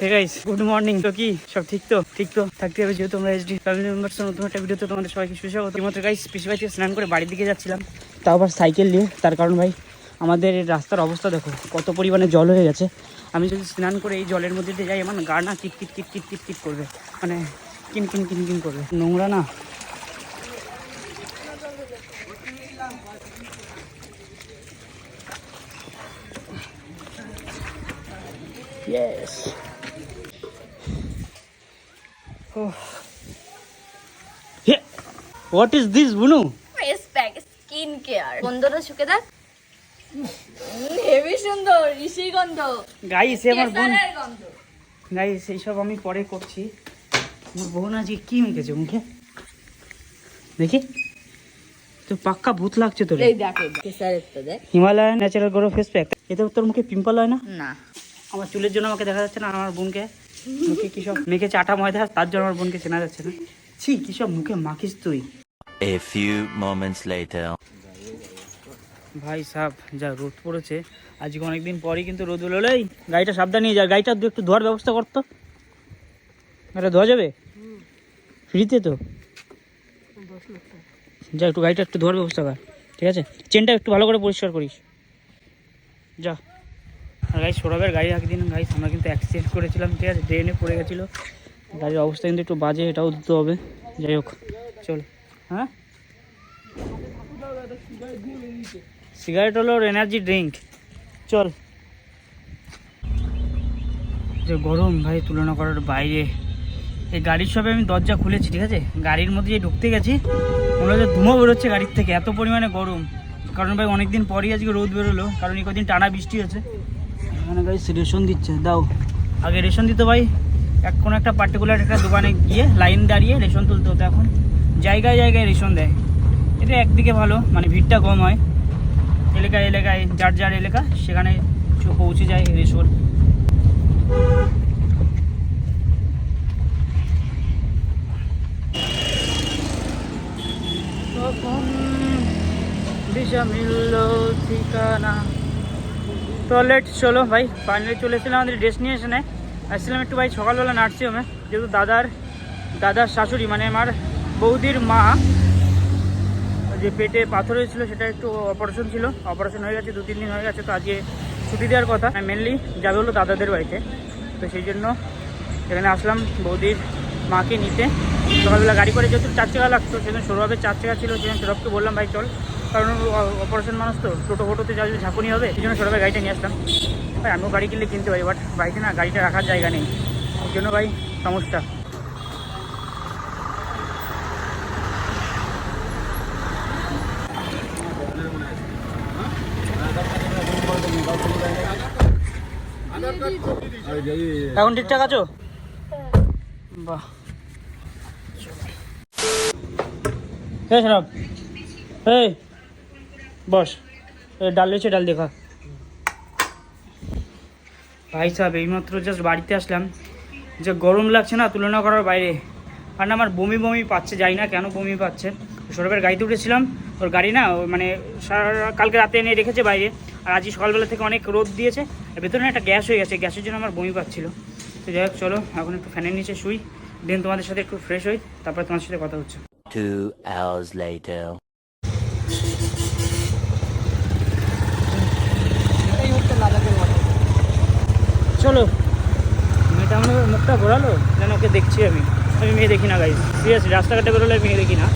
Guys good morning তো কি, সব ঠিক তো? ঠিক তো? থাকতে হবে যেহেতু আমরা এসডি ফ্যামিলি মেম্বার্স নতুন একটা ভিডিওতে তোমাদের সবাইকে সুস্বাগত। এইমাত্র গাইস পিসিবাই থেকে স্নান করে বাড়ির দিকে যাচ্ছিলাম। তাও আবার সাইকেল নিয়ে, তার কারণ ভাই, আমাদের রাস্তার অবস্থা দেখো, কত পরিমাণে জল হয়ে গেছে। আমি যদি স্নান করে এই জলের মধ্যে দিয়ে যাই, আমার গা না কিট কিট কিট কিট কিট কিট করবে। মানে কিন কিন কিন কিন করবে। নোংরা না। Yes. What is this, Bunu? Face pack skin care গন্ধটা শুকে হেভি সুন্দর ঋষি গন্ধ। গাইস আমার বোন গাইস এইসব আমি পরে করছি। আমার বোন আজকে কি মেখেছে মুখে? দেখি। তো পাক্কা ভূত লাগছে তোর। এই দেখ Himalayan natural glow face pack এতে তোর মুখে পিম্পল হয় না? না। আমার চুলের জন্য আমাকে দেখা যাচ্ছে না আমার বোনকে। মুখে কি সব মেখেছে আটা ময়দা? তার জন্য আমার বোনকে চেনা যাচ্ছে না। ছি কি সব মুখে মাখিস তুই? A few moments later. ভাই সাহ যা রোদ পড়েছে। আজকে অনেকদিন পরই কিন্তু রোদ এই, গাড়িটা সাবধানে নিয়ে যা। গাড়িটা একটু ধোয়ার ব্যবস্থা করতো এটা ধোয়া যাবে? ফ্রিতে তো। যা, একটু গাড়িটা একটু ধোয়ার ব্যবস্থা কর। ঠিক আছে? চেনটা একটু ভালো করে পরিষ্কার করিস। যা। আর গাড়ি সৌরভের গাড়ি একদিন। গাড়ি আমরা কিন্তু অ্যাক্সিডেন্ট করেছিলাম, ঠিক আছে? ড্রেনে পড়ে গেছিল। গাড়ির অবস্থা কিন্তু একটু বাজে, এটাও দিতে হবে। যাই হোক, চল। হ্যাঁ? সিগারেট হলো এনার্জি ড্রিঙ্ক চল। যে গরম ভাই তুলনা করার বাইরে। এই গাড়ির সবে আমি দরজা খুলেছি ঠিক আছে? গাড়ির মধ্যে যে ঢুকতে গেছি মনে হচ্ছে ধুমো বেরোচ্ছে গাড়ির থেকে এত পরিমাণে গরম। কারণ ভাই অনেকদিন পরই আজকে রোদ বেরোলো কারণ এই কদিন টানা বৃষ্টি হয়েছে। এখানে গাড়ি রেশন দিচ্ছে দাও। আগে রেশন দিত ভাই এক কোনো একটা পার্টিকুলার একটা দোকানে গিয়ে লাইন দাঁড়িয়ে রেশন তুলতে হতো এখন। জায়গায় জায়গায় রেশন দেয়। এটা একদিকে ভালো মানে ভিড়টা কম হয়। এলাকায় এলাকায়, যার যার এলাকা, সেখানে পৌঁছে যায় রেশন। মিলল ঠিকানা। চলো ভাই ফাইনালি চলে এসেছিলাম আমাদের ডেস্টিনেশনে আসছিলাম একটু ভাই, সকালবেলা নার্সিংহোমে যেহেতু দাদার দাদার শাশুড়ি মানে আমার বৌদির মা, যে পেটে পাথর হয়েছিল, সেটা একটু অপারেশন ছিল। অপারেশন হয়ে গেছে দু তিন দিন হয়ে গেছে, তো আজকে ছুটি দেওয়ার কথা। মেনলি যাবে হলো দাদাদের বাড়িতে। তো সেই জন্য এখানে আসলাম বৌদির মাকে নিতে। সকালবেলা গাড়ি করে যেহেতু চার চাকা লাগতো, সেজন্য সৌরভের চার চাকা ছিল, সেজন্য সৌরভকে বললাম, ভাই, চল। কারণ অপারেশন মানুষ তো, টোটো ফোটোতে যা ঝাঁকুনি হবে, সেই জন্য সৌরভের গাড়িটা নিয়ে আসলাম। ভাই, আমিও গাড়ি কিনলে কিনতে পারি বাট বাড়িতে না, গাড়িটা রাখার জায়গা নেই। ওই জন্য ভাই, সমস্যা। এখন ঠিকঠাক আছো? বাহ। হ্যাঁ সরব এই, বস। ডাল রয়েছে ডাল দেখা। ভাই সাহেব, এইমাত্র জাস্ট বাড়িতে আসলাম। যে গরম লাগছে না, তুলনা করার বাইরে। আর না আমার বমি বমি পাচ্ছে, যাই না কেন বমি পাচ্ছে। সৌরভের গাড়িতে উঠেছিলাম, ওর গাড়ি না মানে সারা- কালকে রাতে এনে রেখেছে বাইরে। আর আজকে সকালবেলা থেকে অনেক রোদ দিয়েছে আর ভেতরে একটা গ্যাস হয়ে গেছে গ্যাসের জন্য আমার বমি পাচ্ছিল। তো যাই হোক চলো এখন একটু ফ্যানের নিচে শুই দেন তোমাদের সাথে একটু ফ্রেশ হই তারপর তোমার সাথে কথা হচ্ছে. চলো মেয়েটা আমার মুখটা ঘোরালো যেন ওকে দেখছি আমি। আমি মেয়ে দেখি না গাই সিরিয়াসলি রাস্তাঘাটে বেরোলে মেয়ে দেখি না।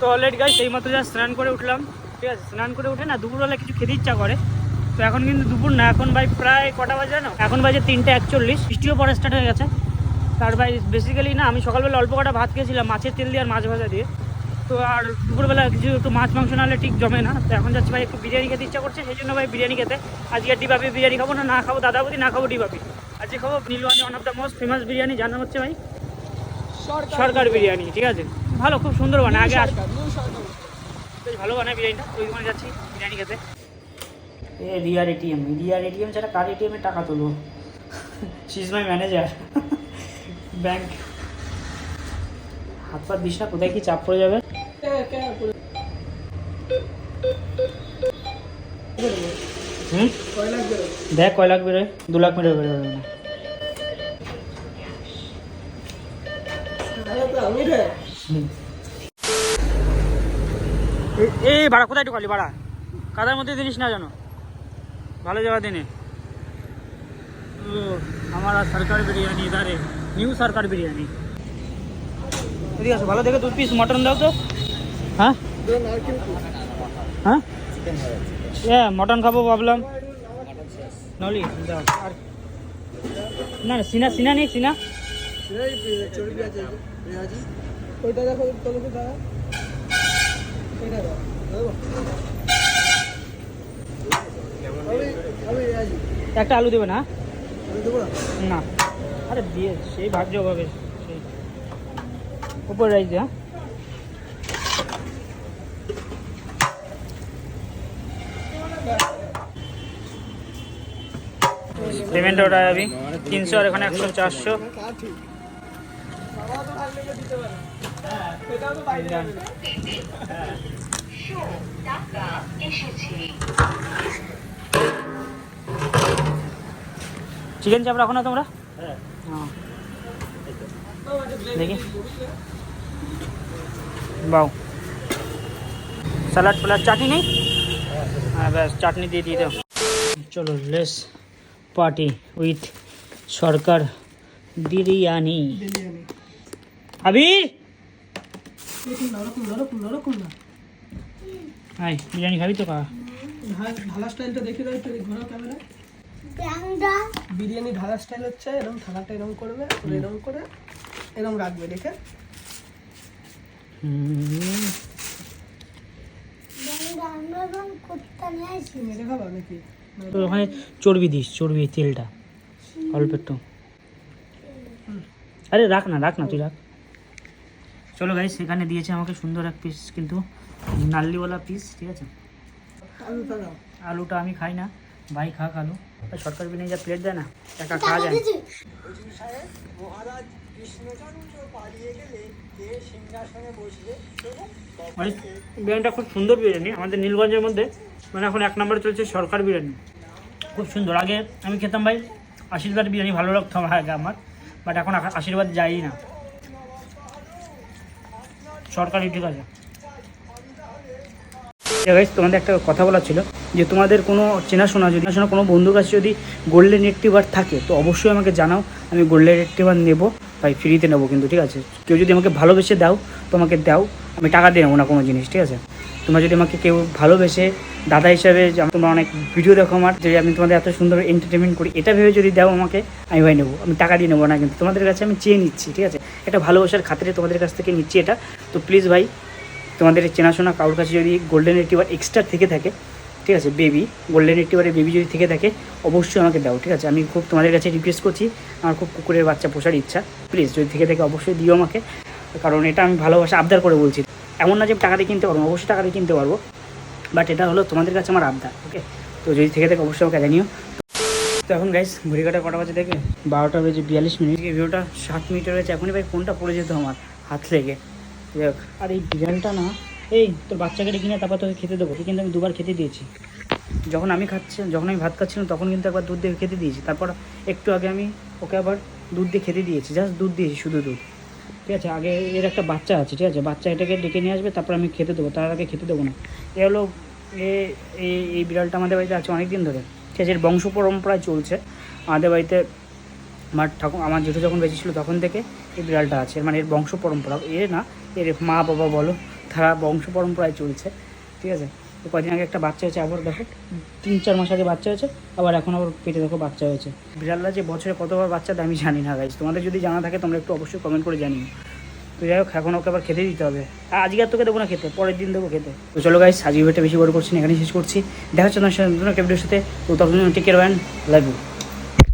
তো অলরেডি গাই সেই মাত্র যা স্নান করে উঠলাম ঠিক আছে? স্নান করে উঠে না দুপুরবেলা কিছু খেতে ইচ্ছা করে। তো এখন কিন্তু দুপুর না এখন ভাই প্রায় কটা বাজে না এখন বাজে তিনটে একচল্লিশ বৃষ্টিও পরে স্টার্ট হয়ে গেছে। তার ভাই বেসিক্যালি না আমি সকালবেলা অল্প কটা ভাত খেয়েছিলাম মাছের তেল দিয়ে আর মাছ ভাজা দিয়ে। তো আর দুপুরবেলা কিছু একটু মাছ মাংস না হলে ঠিক জমে না। তো এখন যাচ্ছে ভাই একটু বিরিয়ানি খেতে ইচ্ছা করছে সেই জন্য ভাই বিরিয়ানি খেতে। আজকে ডিবাবি বিরিয়ানি খাব না না খাব দাদাবদি না খাব ডিবাবি আজকে খাব নীলওয়ানি one of the most famous biryani জানা হচ্ছে ভাই? সরকার বিরিয়ানি ঠিক আছে? ভালো খুব সুন্দর বানায়। আগে আস বেশ ভালো বানায় বিরিয়ানিটা। ওই দোকানে যাচ্ছি বিরিয়ানি খেতে। এ রিয়ার এটিএম রিয়ার এটিএম ছাড়া কার এটিএমে টাকা তুলবো? She is my manager bank হাত পা দিস না কোথায় কি চাপ পড়ে যাবে? হুম? দেখ কয় লাখ বেরোয়। দু লাখ বেরোয় বেরোবে না। এই ভাড়া, কোথায় ঢুকালি ভাড়া? কাদার মধ্যে জিনিস না জানো? ভালো যাওয়া দিনে। আমার সরকার বিরিয়ানি দারে নিউ সরকার বিরিয়ানি। ঠিক আছে ভালো দেখে দু পিস মটন দাও তো। হ্যাঁ? হ্যাঁ? হ্যাঁ মটন খাব ভাবলাম। নলি আর না সিনা সিনা নেই, সিনা। ওইটা দেখো তোলো তো দাদা এটা দাও একটা আলু দেবে না? না? আরে দিয়ে সেই ভাগ্য হবে। সেই উপর রাইস হ্যাঁ? পেমেন্ট ওটা যাবি তিনশো আর এখানে একশো চারশো। চিকেন চাপ রাখো না তোমরা দেখি বাউ স্যালাড ফ্যালাড চাটনি নেই হ্যাঁ। ব্যাস চাটনি দিয়ে দিয়ে দাও চলো let's party with Sarkar biryani Abir ওরকম না ওরকম না। হাই বিরিয়ানি খাবি তো কা। ঢালা স্টাইলটা দেখে দাও একটু ঘোরাও ক্যামেরা। বিরিয়ানি ঢালা স্টাইল হচ্ছে এরকম থালাটা এরকম করবে এরকম করে এরকম রাখবে দেখে। তো ওখানে চর্বি দিস চর্বি তেলটা অল্প একটু। আরে রাখ না রাখ না তুই রাখ। চলো গাইস সেখানে দিয়েছে আমাকে সুন্দর এক পিস কিন্তু নাল্লিওয়ালা পিস ঠিক আছে? আলুটা আমি খাই না, ভাই খাক আলু। সরকার বিরিয়ানি যা প্লেট দেয় না একা খাওয়া যায়। বিরিয়ানিটা খুব সুন্দর বিরিয়ানি, আমাদের নীলগঞ্জের মধ্যে। মানে এখন এক নম্বরে চলছে সরকার বিরিয়ানি। খুব সুন্দর। আগে আমি খেতাম ভাই, আশীর্বাদ বিরিয়ানি ভালো লাগতো আমার, আগে আমার। বাট এখন আশীর্বাদ যাই না। সরকারি ঠিক আছে। তোমাদের একটা কথা বলা ছিল যে তোমাদের কোনো চেনাশোনা যদি চেনাশোনা কোনো বন্ধুর কাছে যদি গোল্ডেন রেক্টিভার থাকে, তো অবশ্যই আমাকে জানাও। আমি গোল্ডেন রেক্টিভার নেব ভাই ফ্রিতে নেব কিন্তু, ঠিক আছে? কেউ যদি আমাকে ভালোবেসে দাও তোমাকে দাও। আমি টাকা দিয়ে নেব না কোনো জিনিস, ঠিক আছে? তোমরা যদি আমাকে কেউ ভালোবেসে দাদা হিসাবে তোমরা অনেক ভিডিও দেখো আমার, যে আমি তোমাদের এত সুন্দর এন্টারটেনমেন্ট করি, এটা ভেবে যদি দাও আমাকে, আমি ভাই নেব, আমি টাকা দিয়ে নেব না কিন্তু। তোমাদের কাছে আমি চেয়ে নিচ্ছি, ঠিক আছে? এটা ভালোবাসার খাতিরে তোমাদের কাছ থেকে নিচ্ছি এটা। তো প্লিজ ভাই, তোমাদের চেনাশোনা কারোর কাছে যদি গোল্ডেন রেটিভার এক্সট্রা থেকে থাকে, ঠিক আছে? বেবি গোল্ডেন রেটিভারের বেবি যদি থেকে থাকে, অবশ্যই আমাকে দাও, ঠিক আছে? আমি খুব তোমাদের কাছে রিকোয়েস্ট করছি। আমার খুব কুকুরের বাচ্চা পোষার ইচ্ছা। প্লিজ যদি থেকে থাকে অবশ্যই দিও আমাকে। কারণ এটা আমি ভালোবাসা আবদার করে বলছি। এমন না যে টাকা দিয়ে কিনতে পারব অবশ্যই টাকা দিয়ে কিনতে পারব। বাট এটা হলো তোমাদের কাছে আমার আবদার ওকে তো যদি থেকে থাকে অবশ্যই আমাকে জানিও। তো এখন গাইস ঘড়ি কাটা কটা বাজে দেখে? বারোটা বেজে বিয়াল্লিশ মিনিট। ভিডিওটা ষাট মিনিটের রয়েছে এখনই ভাই ফোনটা পড়ে যেত আমার হাত লেগে। দেখ আর এই বিরিয়ানিটা না, এই তোর বাচ্চাকে ডেকে নিয়ে তারপর তোকে খেতে দেবো। কিন্তু আমি দুবার খেতে দিয়েছি। যখন আমি খাচ্ছি, যখন আমি ভাত খাচ্ছিলাম, তখন কিন্তু একবার দুধ দিয়ে খেতে দিয়েছি। তারপর একটু আগে আমি ওকে আবার দুধ দিয়ে খেতে দিয়েছি। জাস্ট দুধ দিয়েছি, শুধু দুধ। ঠিক আছে? আগে এর একটা বাচ্চা আছে, ঠিক আছে? বাচ্চা এটাকে ডেকে নিয়ে আসবে, তারপর আমি খেতে দেবো। তার আগে খেতে দেবো না। এ হলো এই এই বিড়ালটা আমাদের বাড়িতে আছে অনেক দিন ধরে। ঠিক আছে? এর বংশ পরম্পরায় চলছে। আমাদের বাড়িতে আমার ঠাকুর, আমার জেঠু যখন বেঁচে ছিল তখন থেকে এই বিড়ালটা আছে। মানে এর বংশ পরম্পরা। এ না, এর মা বাবা বলো, তারা বংশ পরম্পরায় চলছে। ঠিক আছে? তো কদিন আগে একটা বাচ্চা হয়েছে, আবার দেখো, তিন, চার মাস আগে বাচ্চা হয়েছে, আবার এখন আবার পেটে দেখো বাচ্চা হয়েছে। বিড়াল্লা যে বছরে কতবার বাচ্চা দেয় আমি জানি না গাইজ তোমাদের যদি জানা থাকে, তোমরা একটু অবশ্যই কমেন্ট করে জানিও। তো যাই হোক, এখন ওকে আবার খেতে দিতে হবে। আর আজকে আর তোকে দেবো না খেতে, পরের দিন দেবো খেতে। তো চলো গাইজ আজকে ভিডিওটা বেশি বড় করছি না এখানে শেষ করছি। দেখা হচ্ছে তোমার সাথে একটা ভিডিওর সাথে। তো তখন টেক কেয়ার লাভ